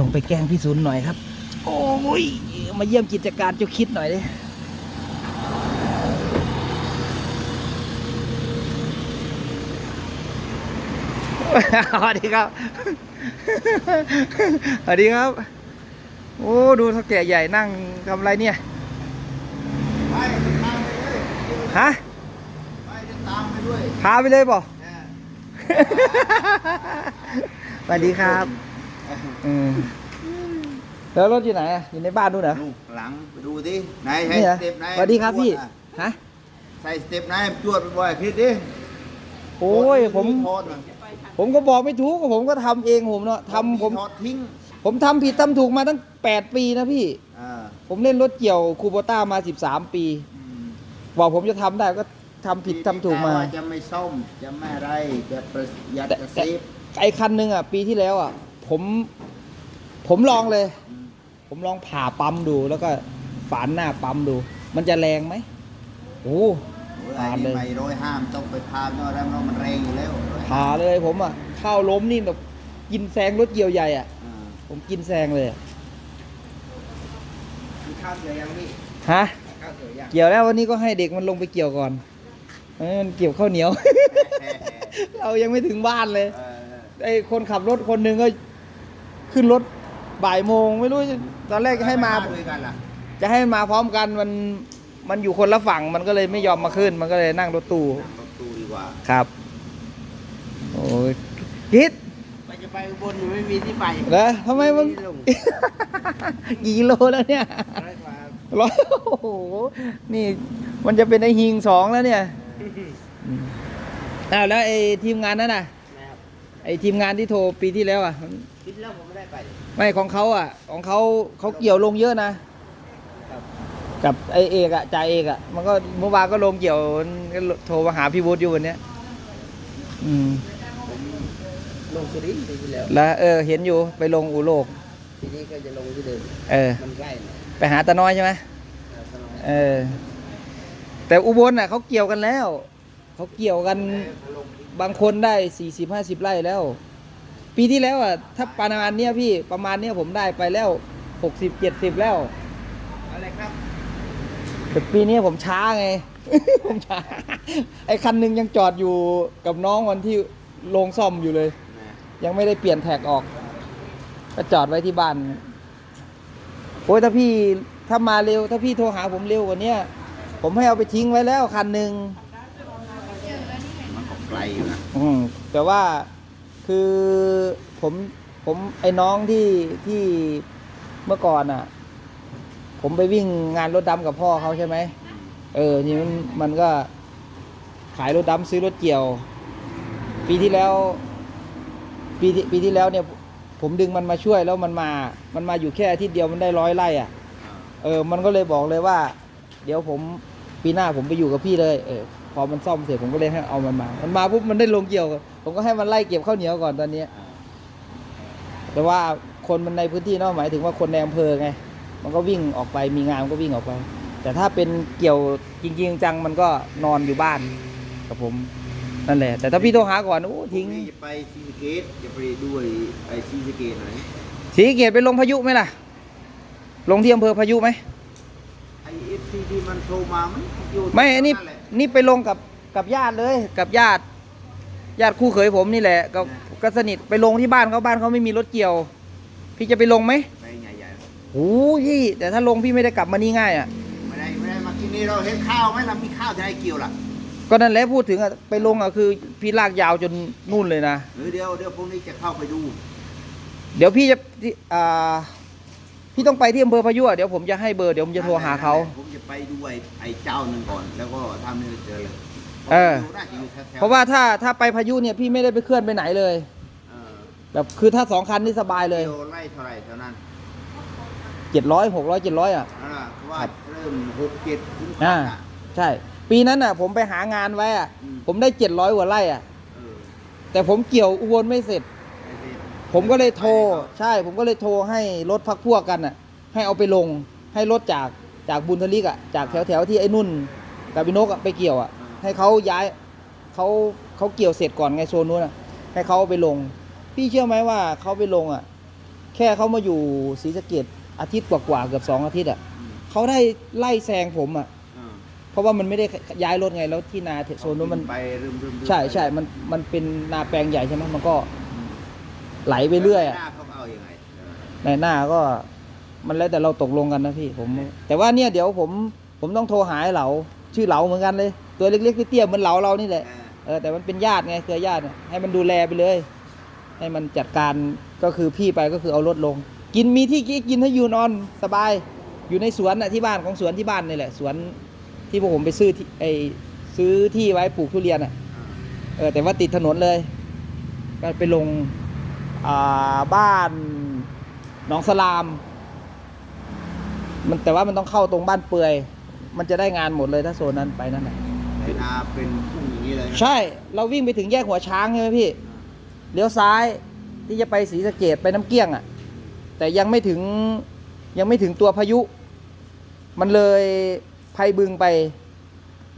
ลงไปแกล้งพี่ศูนย์หน่อยครับ โอ้ย มาเยี่ยมกิจการเจ้าคิดหน่อยดิสวัสดีครับ สวัสดีครับ โอ้ ดูเท่าแก่ใหญ่นั่งทำอะไรเนี่ยไปตามไปเลยฮะไปตามไปด้วยพาไปเลยบ่นะสวัสดีครับ อืมแล้วรถอยู่ไหนอะอยู่ในบ้านนู่นเหรอนู่นหลังไปดูดิไหนให้นี่เหรอสเต็ปไหนสวัสดีครับพี่ จวดอะฮะ ใส่สเต็ปไหนจวดบ่อยๆคิดดิโอ้ยผมถอดน่ะผมก็บอกไม่ถูกผมก็ทำเองผมเนาะทำผมถอดทิ้งผมทำผิดทำถูกมาตั้ง 8 ปีนะพี่ อ่าผมเล่นรถเกี่ยวคูโบต้ามา 13 ปี อืมบอกผมจะทำได้ก็ทำผิดทำถูกมาที่จะไม่ซ่อมจะไม่อะไรจะประหยัดแต่ จะเซแต่ฟไอ้คันหนึ่งอะ ปีที่แล้วอะ ผมผมลองเลยอืมผมลองผ่าปั๊มดูแล้วก็ฝานหน้าปั๊มดู มันจะแรงไหมโอ้โอ้ยไอ้ผ่านเลนี่ยไม่ร้อยห้ามต้องไปพามเนาะแล้วเนาะมันแรงอยู่แล้วผ่าเลยผมอะเข้าล้มนี่แบบกินแซงรถเกี่ยวใหญ่อะ อ่าผมกินแซงเลยอะมีข้าวเกี่ยวยังพี่ฮะ ข้าวเกี่ยวยังเกี่ยวแล้ววันนี้ก็ให้เด็กมันลงไปเกี่ยวก่อนเออมันเกี่ยวข้าวเหนียว เรายังไม่ถึงบ้านเลยเออไอ้คนขับรถคนหนึ่งก็ ขึ้นรถบ่ายโมงไม่รู้จะตอนแรกจะให้มา ด้วยกันล่ะจะให้มาพร้อมกันมันมันอยู่คนละฝั่งมันก็เลยไม่ยอมมาขึ้น มันก็เลยนั่งรถตู้นั่งรถตู้ดีกว่าครับโอ้ยคิดไปจะไปอุบลอยู่ไม่มีที่ไปเหรอทำไมมึง ลง กี่กิโลแล้วเนี่ยร้อยกว่าร้อยโอ้โหนี่มันจะเป็นไอฮิงสองแล้วเนี่ยอืมอ้าวแล้วไอทีมงานนั่นน่ะนะครับ ไอทีมงานที่โทรปีที่แล้วอะคิดแล้วผมไม่ได้ไปไม่ของเขาอะ ของเขาเขาเกี่ยวลงเยอะนะครับกับไอเอกอะจ่าเอกอะมันก็เมื่อวานก็ลงเกี่ยวก็โทรมาหาพี่วุฒิอยู่วันเนี้ย อืมผมลงสุรินทร์ปีที่แล้วแล้วเออ เห็นอยู่ไปลงอุโลก ทีนี้ก็จะลงที่เดิมเออ มันใกล้หน่อยไปหาตาน้อยใช่ไหมครับสนองเออ แต่อุบลน่ะเขาเกี่ยวกันแล้ว เขาเกี่ยวกัน บางคนได้สี่สิบห้าสิบไร่แล้ว ปีที่แล้วอะถ้าประมาณเนี้ยพี่ประมาณเนี้ยผมได้ไปแล้วหกสิบเจ็ดสิบแล้วอะไรครับแต่ปีนี้ผมช้าไง ผมช้า ไอ้คันหนึงยังจอดอยู่กับน้องวันที่โรงซ่อมอยู่เลยนะยังไม่ได้เปลี่ยนแท็กออก ก็จอดไว้ที่บ้านโอ้ยถ้าพี่ถ้ามาเร็ว ถ้าพี่โทรหาผมเร็วกว่าเนี้ยผมให้เอาไปทิ้งไว้แล้วคันหนึ่งมันก็ ไกลอยู่นะอืมแต่ว่าคือผมผมไอ้น้องที่ที่เมื่อก่อนอะ ผมไปวิ่งงานรถดำกับพ่อเขาใช่ไหมเออนี่มันมันก็ขายรถดำซื้อรถเกี่ยว ปีที่แล้ว ปีที่ปีที่แล้วเนี่ย ผมดึงมันมาช่วยแล้วมันมา มันมาอยู่แค่อาทิตย์เดียวมันได้ร้อยไร่อะ เออ มันก็เลยบอกเลยว่า เดี๋ยวผมปีหน้าผมไปอยู่กับพี่เลย เออ พอมันซ่อมเสร็จผมก็เลยให้เอามันมา มันมาปุ๊บมันได้ลงเกี่ยว ผมก็ให้มันไล่เก็บข้าวเหนียวก่อนตอนนี้แต่ว่าคนมันในพื้นที่เนาะหมายถึงว่าคนในอำเภอไง มันก็วิ่งออกไปมีงานมันก็วิ่งออกไป แต่ถ้าเป็นเกี่ยวจริง ๆ จังมันก็นอนอยู่บ้านกับผมนั่นแหละ แต่ถ้าพี่โทรหาก่อนโอ้ทิ้งพรุ่นี้จะไปซีสะเกตจะไปด้วยไอซีสะเกตไหนศรีสะเกตไปลงพายุไหมล่ะ ลงที่อำเภอพายุไหมไอเอฟซีที่มันโทรมามันอยู่ไม่อันนี้แหละ นี่ไปลงกับกับญาติเลยกับญาติ ญาติคู่เขยผมนี่แหละก็ก็สนิทไปลงที่บ้านเขาบ้านเขาไม่มีรถเกี่ยว พี่จะไปลงไหมไปใหญ่โอ้ยแต่ถ้าลงพี่ไม่ได้กลับมานี่ง่ายอะๆไม่ได้ไม่ได้มากินนี่เราเห็นข้าวไหมเรามีข้าวที่ให้เกี่ยวล่ะก็นั่นแหละพูดถึงอะไปลงอะคือพี่ลากยาวจนนู่นเลยนะ หรือเดี๋ยวเดี๋ยวพรุ่งนี้จะเข้าไปดู เดี๋ยวพี่จะที่อ่า พี่ต้องไปที่อำเภอพายุอะเดี๋ยวผมจะให้เบอร์เดี๋ยวผมจะโทรหาเขา ผมจะไปดูไอ้ไอ้เจ้าหนึ่งก่อน แล้วก็ทำให้เจอเลยเออผมยู่น่าจะอยู่แถวๆเพราะว่าถ้าถ้าไปพายุเนี่ยพี่ไม่ได้ไปเคลื่อนไปไหนเลย เออแบบคือถ้าสองคันนี่สบายเลยกิโไล่เท่าไหร่เท่านั้นเจ็ดร้อยหกร้อยเจ็ดร้อยอะ นั่นแหละเพราะว่าครับ เริ่มหกเจ็ดถึงอ่า อะ ใช่ ปีนั้นอะ ผมไปหางานไว้อะ อืม ผมได้เจ็ดร้อยกว่าไร่อะ เออแต่ผมเกี่ยวอุบลไม่เสร็จไอ้ที่ ผมก็เลยโทรใช่ ผมก็เลยโทรให้รถพักพวกกันอะ ให้เอาไปลงให้รถจากจากบุญทลิกอะจากแถวแถวๆที่ไอ้นุ่นกับพี่นกอะไปเกี่ยวอะ ให้เขาย้ายเขาเขาเกี่ยวเสร็จก่อนไงโซนนู้นอะ ให้เขาเอาไปลง พี่เชื่อไหมว่าเขาไปลงอะ แค่เขามาอยู่ศรีสะเกดอาทิตย์กว่าๆเกือบสองอาทิตย์อะอืมเขาได้ไล่แซงผมอะอ่าเพราะว่ามันไม่ได้ย้ายรถไงแล้วที่นาโซนนู้นมันไปรึมรึมรึมใช่ใช่มันมันเป็นนาแปลงใหญ่ใช่ไหมมันก็ ไหลไปเรื่อยอะหน้าเขาเอายังไงในหน้าก็มันแล้วแต่เราตกลงกันนะพี่ผม แต่ว่าเนี่ยเดี๋ยวผมผมต้องโทรหาไอ้เหลาชื่อเหลาเหมือนกันเลย ตัวเล็กๆเตี้ยๆเหมือนเหลาเรานี่แหละอ่าเออแต่มันเป็นญาติไงเครือญาติเนี่ยให้มันดูแลไปเลย ให้มันจัดการก็คือพี่ไปก็คือเอารถลง กินมีที่กินให้อยู่นอนสบาย อยู่ในสวนน่ะที่บ้านของสวนที่บ้านนี่แหละสวนที่พวกผมไปซื้อที่ไอซื้อที่ไว้ปลูกทุเรียนอะ อ่าเออแต่ว่าติดถนนเลย ก็ไปลงอ่า บ้านหนองสลาม มันแต่ว่ามันต้องเข้าตรงบ้านเปื่อย มันจะได้งานหมดเลยถ้าโซนนั้นไปนั่นแหละในนาเป็นทุ่งอย่างนี้เลยนะใช่เราวิ่งไปถึงแยกหัวช้างใช่ไหมพี่เลี้ยวซ้ายที่จะไปศรีสะเกดไปน้ำเกลี้ยงอะ่ะ แต่ยังไม่ถึงยังไม่ถึงตัวพายุ มันเลยภัยบึงไป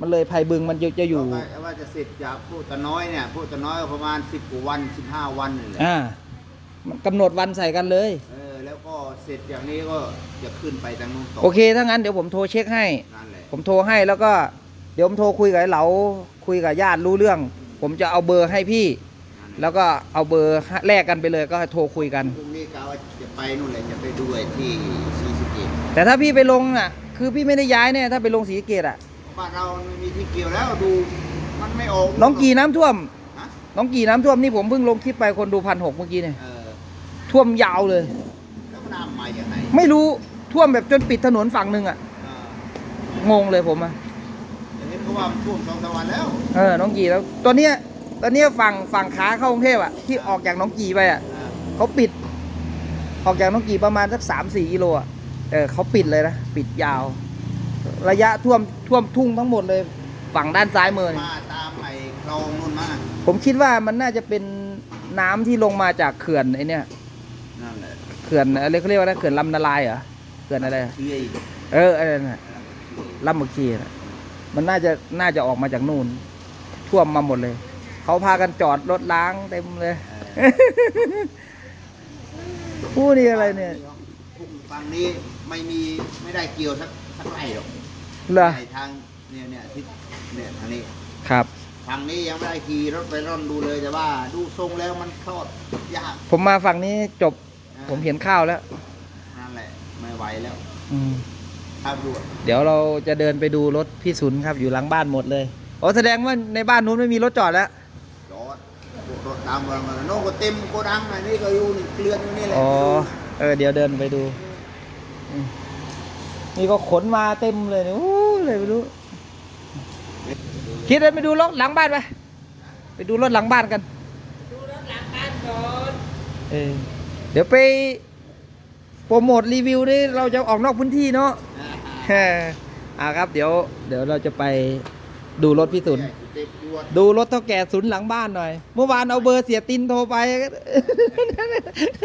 มันเลยภัยบึงมันจะจะอยู่ ก็ว่าจะเสร็จจากผู้ตะน้อยเนี่ยผู้ตะน้อยก็ประมาณสิบกว่าวันสิบห้าวันนี่แหละ อ่ามัน กำหนดวันใส่กันเลย เออแล้วก็เสร็จอย่างนี้ก็จะขึ้นไปทางนู้นต่อโอเค ถ้างั้นเดี๋ยวผมโทรเช็คให้ นั่นแหละผมโทรให้แล้วก็เดี๋ยวผมโทรคุยกับไอ้เหลาคุยกับญาติรู้เรื่อง ผมจะเอาเบอร์ให้พี่ นั่นหะแล้วก็เอาเบอร์แลกกันไปเลยก็โทรคุยกัน พรุ่งนี้กะว่าจะไปนู่นแหละจะไปด้วยที่ซีสะเกตแต่ถ้าพี่ไปลงอะ คือพี่ไม่ได้ย้ายเนี่ยถ้าไปลงศรีสะเกดอะ บ้านเราไม่มีที่เกี่ยวแล้วดูมันไม่ออกน้องกีน้ำท่วม ฮะน้องกีน้ำท่วมนี่ผมเพิ่งลงคลิปไปคนดูพันหกเมื่อกี้เนี่ย เออ ท่วมยาวเลย แล้วน้ำมาอย่างไรไม่รู้ท่วมแบบจนปิดถนนฝั่งหนึ่งอะเอองงเลยผมอะเห็นเขาว่ามันท่วมสองสามวันแล้วเออน้องกีแล้วตอนเนี้ยตอนเนี้ยฝั่งฝั่งขาเข้ากรุงเทพอะที่ออกจากน้องกีไปอะเออเขาปิด ออกจากน้องกีประมาณสักสามสี่กิโลอะเออเขาปิดเลยนะปิดยาว ระยะท่วมท่วมทุ่งทั้งหมดเลย ฝั่งด้านซ้ายมือเนี่ย มาตามไอ้คลองนู่นมาผมคิดว่ามันน่าจะเป็นน้ำที่ลงมาจากเขื่อนไอเนี่ย นั่นแหละเขื่อนอะไรเขาเรียกว่าอะไรเขื่อนลำนาลายเหรอเขื่อนอะไร เชื่ออีกเอออะไรน่ะลำบักชีน่ะมันน่าจะน่าจะออกมาจากนู่น ท่วมมาหมดเลย เขาพากันจอดรถล้างเต็มเลยเออผู้นี่อะไรเนี่ยทุ่งฝั่งนี้ไม่มีไม่ได้เกี่ยวสักสักไร่หรอกเหรอในทางเนี่ยเนี่ยทิศเนี่ยทางนี้ครับ ทางนี้ยังไม่ได้ขี่รถไปร่อนดูเลยแต่ว่า ดูทรงแล้วมันทอดยากผมมาฝั่งนี้จบ นะผมเห็นข้าวแล้ว นั่นแหละ ไม่ไหวแล้วอืมทางด่วนเดี๋ยวเราจะเดินไปดูรถพี่สุนครับอยู่หลังบ้านหมดเลยโอ้แสดงว่าในบ้านนู้นไม่มีรถจอดแล้ว จอดรถตามมาโน่นก็เต็มโกดังอันนี้ก็อยู่นี่เกลือนอยู่นี่แหละอ๋อ เออ เดี๋ยวเดินไปดูอืมนี่ก็ขนมาเต็มเลยเนี่ยโอ้ยเลยไม่รู้ คิดเลยไปดูรถหลังบ้านไปไปดูรถหลังบ้านกันดูรถหลังบ้านก่อนเออเดี๋ยวไปโปรโมทรีวิวนี่เราจะออกนอกพื้นที่เนาะเอออ่าครับเดี๋ยว เดี๋ยวเราจะไปดูรถพี่สุนเต็มด่วนดูรถเท่าแก่สุนหลังบ้านหน่อย เมื่อวานเอาเบอร์เสียตินโทรไป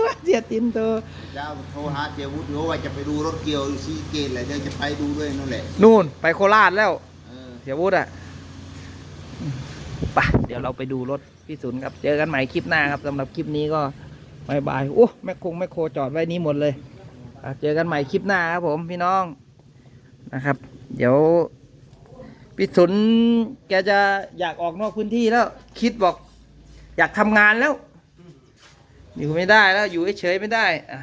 ว่าเสียตินโทรเจ้าโทรหาเสียวุฒิเขาว่าจะไปดูรถเกี่ยวซีเกตแหละเดี๋ยวจะไปดูด้วยนั่นแหละ นู่นไปโคราชแล้วเออเสียวุฒิอะ ไปเดี๋ยวเราไปดูรถพี่สุนครับ เจอกันใหม่คลิปหน้าครับสำหรับคลิปนี้ก็บายบายโอ้แม่คงแม่โคจอดไว้นี้หมดเลยเจอกันใหม่คลิปหน้าครับผมพี่น้องนะครับ เดี๋ยวพี่สุนแกจะอยากออกนอกพื้นที่แล้ว คิดบอก อยากทำงานแล้ว อยู่ไม่ได้แล้วอยู่เฉยไม่ได้อะ